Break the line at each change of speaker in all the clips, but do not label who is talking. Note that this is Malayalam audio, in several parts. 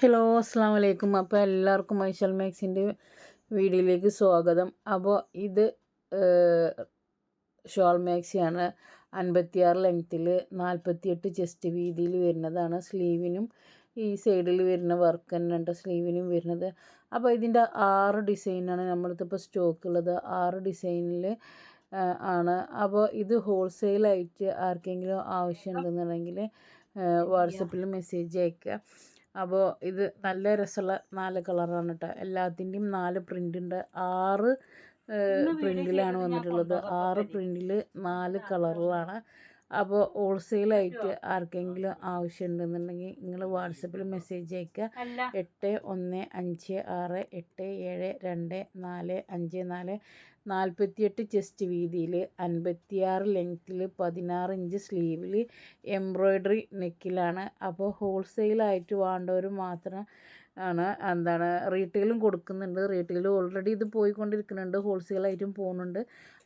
ഹലോ അസ്സാം വലൈക്കും അപ്പോൾ എല്ലാവർക്കും മൈഷൽ മാക്സിന്റെ വീഡിയോയിലേക്ക് സ്വാഗതം. അപ്പോൾ ഇത് ഷോൾ മാക്സിയാണ്. അൻപത്തിയാറ് ലെങ്ത്തിൽ നാൽപ്പത്തിയെട്ട് ചെസ്റ്റ് വീതിയിൽ വരുന്നതാണ്. സ്ലീവിനും ഈ സൈഡിൽ വരുന്ന വർക്ക് തന്നെയുണ്ട് സ്ലീവിനും വരുന്നത്. അപ്പോൾ ഇതിന്റെ ആറ് ഡിസൈനാണ് നമ്മളിതിപ്പോൾ സ്റ്റോക്ക് ഉള്ളത് ആറ് ഡിസൈനിൽ ആണ്. അപ്പോൾ ഇത് ഹോൾസെയിലായിട്ട് ആർക്കെങ്കിലും ആവശ്യമുണ്ടെന്നുണ്ടെങ്കിൽ വാട്സപ്പിൽ മെസ്സേജ് അയക്കുക അപ്പോൾ ഇത് നല്ല രസമുള്ള നാല് കളറാണ് കേട്ടോ എല്ലാത്തിന്റെയും നാല് പ്രിന്റ് ഉണ്ട് ആറ് പ്രിന്റിലാണ് വന്നിട്ടുള്ളത്. ആറ് പ്രിന്റിൽ നാല് കളറിലാണ്. അപ്പോൾ ഹോൾസെയിലായിട്ട് ആർക്കെങ്കിലും ആവശ്യമുണ്ടെന്നുണ്ടെങ്കിൽ നിങ്ങൾ വാട്സപ്പിൽ മെസ്സേജ് അയക്കുക എട്ട് ഒന്ന് അഞ്ച് ആറ് എട്ട് ഏഴ് രണ്ട് നാല് അഞ്ച് നാല്. നാൽപ്പത്തിയെട്ട് ചെസ്റ്റ് വീതിയിൽ അൻപത്തിയാറ് ലെങ്ത്തിൽ പതിനാറ് ഇഞ്ച് സ്ലീവിൽ എംബ്രോയ്ഡറി നെക്കിലാണ്. അപ്പോൾ ഹോൾസെയിലായിട്ട് വേണ്ടവർ മാത്രം ആണ് എന്താണ് റീറ്റെയിലും കൊടുക്കുന്നുണ്ട്. റീറ്റെയിൽ ഓൾറെഡി ഇത് പോയിക്കൊണ്ടിരിക്കുന്നുണ്ട്. ഹോൾസെയിലായിട്ടും പോകുന്നുണ്ട്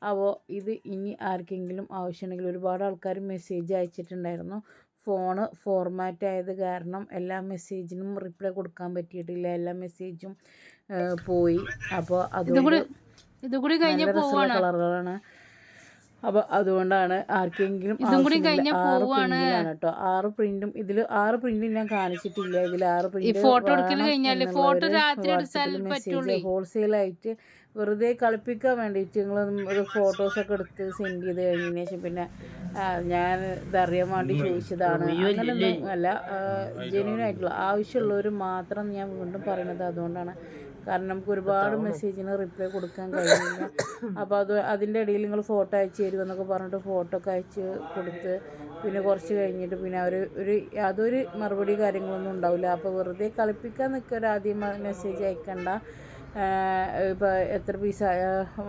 അപ്പോൾ ഇത് ഇനി ആർക്കെങ്കിലും ആവശ്യമുണ്ടെങ്കിൽ ഒരുപാട് ആൾക്കാർ മെസ്സേജ് അയച്ചിട്ടുണ്ടായിരുന്നു. ഫോണ് ഫോർമാറ്റ് ആയത് കാരണം എല്ലാ മെസ്സേജിനും റിപ്ലൈ കൊടുക്കാൻ പറ്റിയിട്ടില്ല. എല്ലാ മെസ്സേജും പോയി. അപ്പോൾ അതുകൊണ്ട്
കഴിഞ്ഞ പോവാണ്.
കളറുകളാണ്. അപ്പോൾ അതുകൊണ്ടാണ് ആർക്കെങ്കിലും
ഇതും കൂടി കഴിഞ്ഞ
ആറ്
പോവാണ്.
കേട്ടോ ആറ് പ്രിന്റും ഇതിൽ ആറ് പ്രിന്റും ഞാൻ കാണിച്ചിട്ടില്ല. ഇതിൽ ആറ് പ്രിന്റ്
ഫോട്ടോ എടുക്കൽ ഫോട്ടോ രാത്രി എടുത്താൽ പറ്റുള്ളൂ.
ഹോൾസെയിലായിട്ട് വെറുതെ കളിപ്പിക്കാൻ വേണ്ടിയിട്ട് നിങ്ങൾ ഒരു ഫോട്ടോസൊക്കെ എടുത്ത് സെൻഡ് ചെയ്ത് കഴിഞ്ഞതിന് ശേഷം പിന്നെ ഞാൻ ഇതറിയാൻ വേണ്ടി ചോദിച്ചതാണ്. അങ്ങനെയൊന്നും അല്ല ജെന്യൂൻ ആയിട്ടുള്ള ആവശ്യമുള്ളവർ മാത്രം ഞാൻ വീണ്ടും പറയുന്നത് അതുകൊണ്ടാണ്. കാരണം നമുക്ക് ഒരുപാട് മെസ്സേജിന് റിപ്ലൈ കൊടുക്കാൻ കഴിയില്ല. അപ്പോൾ അത് അതിന്റെ ഇടയിൽ നിങ്ങൾ ഫോട്ടോ അയച്ചു തരും എന്നൊക്കെ പറഞ്ഞിട്ട് ഫോട്ടോ ഒക്കെ അയച്ച് കൊടുത്ത് പിന്നെ കുറച്ച് കഴിഞ്ഞിട്ട് പിന്നെ അവർ ഒരു യാതൊരു മറുപടി കാര്യങ്ങളൊന്നും ഉണ്ടാവില്ല. അപ്പോൾ വെറുതെ കളിപ്പിക്കാൻ നിൽക്കുക ആദ്യം മെസ്സേജ് അയക്കണ്ട. ഇപ്പോൾ എത്ര പീസ്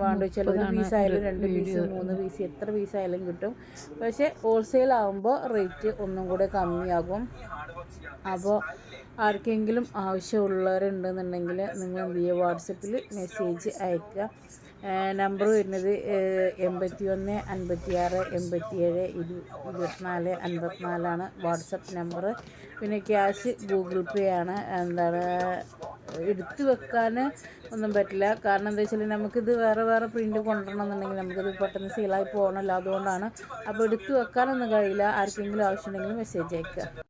വേണ്ട വെച്ചാൽ ഒരു പീസായാലും രണ്ട് പീസ് മൂന്ന് പീസ് എത്ര പീസായാലും കിട്ടും. പക്ഷേ ഹോൾസെയിൽ ആകുമ്പോൾ റേറ്റ് ഒന്നും കൂടെ കമ്മിയാകും. അപ്പോൾ ആർക്കെങ്കിലും ആവശ്യമുള്ളവരുണ്ടെന്നുണ്ടെങ്കിൽ നിങ്ങൾ എന്ത് ചെയ്യുക? വാട്സപ്പിൽ മെസ്സേജ് അയക്കുക. നമ്പർ വരുന്നത് എൺപത്തി ഒന്ന് അൻപത്തി ആറ് എൺപത്തി ഏഴ് ഇരു ഇരുപത്തിനാല് അൻപത്തിനാലാണ് വാട്സപ്പ് നമ്പർ പിന്നെ ക്യാഷ് ഗൂഗിൾ പേ ആണ്. എന്താണ്? എടുത്തു വെക്കാൻ ഒന്നും പറ്റില്ല. കാരണം എന്താ വെച്ചാൽ നമുക്കിത് വേറെ വേറെ പ്രിന്റ് കൊണ്ടുവരണം എന്നുണ്ടെങ്കിൽ നമുക്കിത് പെട്ടെന്ന് സീലായി പോകണമല്ലോ. അതുകൊണ്ടാണ്. അപ്പോൾ എടുത്തു വെക്കാനൊന്നും കഴിയില്ല. ആർക്കെങ്കിലും ആവശ്യമുണ്ടെങ്കിൽ മെസ്സേജ് അയക്കുക.